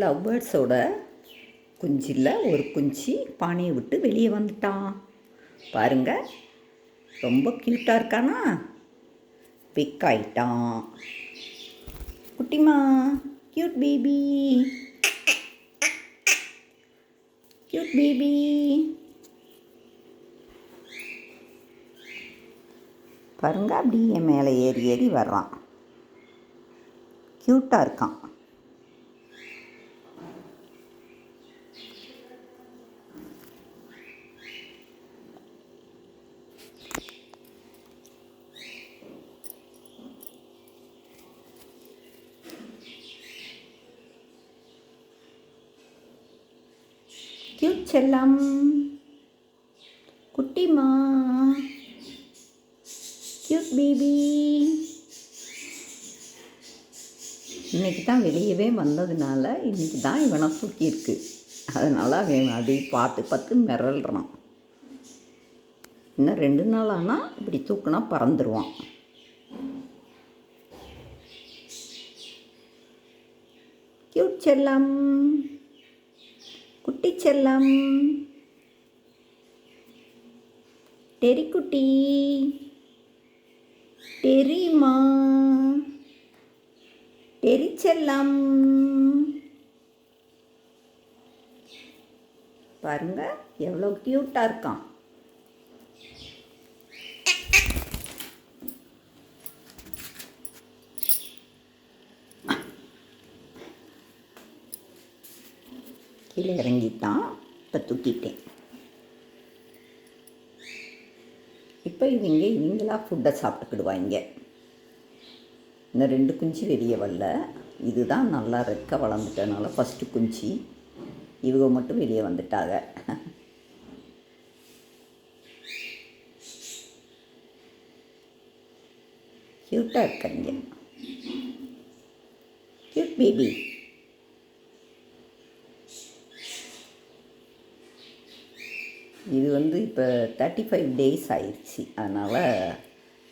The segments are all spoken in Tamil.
லவ் பேர்ட்ஸோட குஞ்சில் ஒரு குஞ்சு பானையை விட்டு வெளியே வந்துட்டான். பாருங்க ரொம்ப க்யூட்டாக இருக்கானா? பிக் ஆயிட்டான். குட்டிமா க்யூட் பேபி க்யூட் பேபி பாருங்க அப்படியே மேலே ஏறி ஏறி வர்றான். க்யூட்டாக இருக்கான். க்யூட் செல்லம். குட்டிமா. கியூட் பேபி இன்னைக்கு தான் வெளியவே வந்ததுனால இன்னைக்கு தான் இவனை தூக்கியிருக்கு. அதனால் அவன் அதை பார்த்து பார்த்து மிரள்றான். இன்னும் ரெண்டு நாள் ஆனால் இப்படி தூக்குனா பறந்துடுவான் க்யூட் செல்லம். குட்டி செல்லம். டெரிக்குட்டி டெரிமா. டெரி செல்லம். பாருங்க எவ்வளோ க்யூட்டாக இருக்கான். கீழே இறங்கிட்டான் இப்போ தூக்கிட்டேன். இப்போ இவங்க இவங்களாக ஃபுட்டை சாப்பிட்டுக்கிடுவாங்க. இந்த ரெண்டு குஞ்சு வெளியே வரல. இதுதான் நல்லா ரெக்க வளர்ந்துட்டனால ஃபஸ்ட்டு குஞ்சு. இவங்க மட்டும் வெளியே வந்துட்டாங்க. க்யூட்டாக இருக்காங்க. க்யூட் பேபி இது வந்து இப்போ தேர்ட்டி ஃபைவ் டேஸ் ஆயிடுச்சு. அதனால்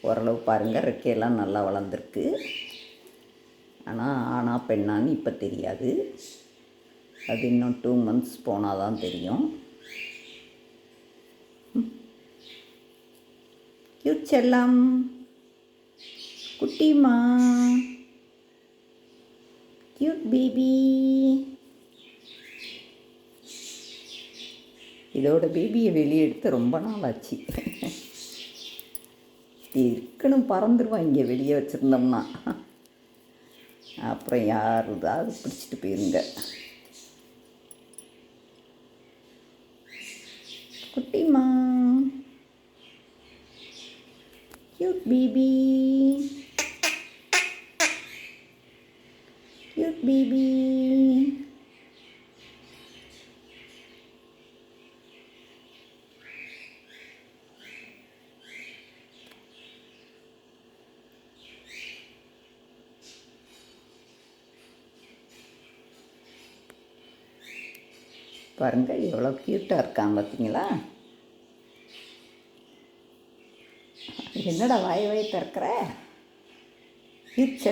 ஓரளவு பாருங்கள் ரெக்கையெல்லாம் நல்லா வளர்ந்துருக்கு. ஆனால் ஆனா பெண்ணான்னு இப்போ தெரியாது. அது இன்னும் டூ மந்த்ஸ் போனால் தான் தெரியும். கியூட் செல்லம். குட்டிமா கியூட் பேபி இதோட பேபியை வெளியே எடுத்து ரொம்ப நாள் ஆச்சு இருக்கணும் பறந்துருவான் இங்கே வெளியே வச்சுருந்தோம்னா. அப்புறம் யார் இதாவது பிடிச்சிட்டு போயிருங்க. குட்டிமா க்யூட் பேபி க்யூட் பேபி பாருங்க எவ்வளோ க்யூட்டாக இருக்கான் பார்த்தீங்களா என்னடா வாய் வாய் திறக்கிற? க்யூட்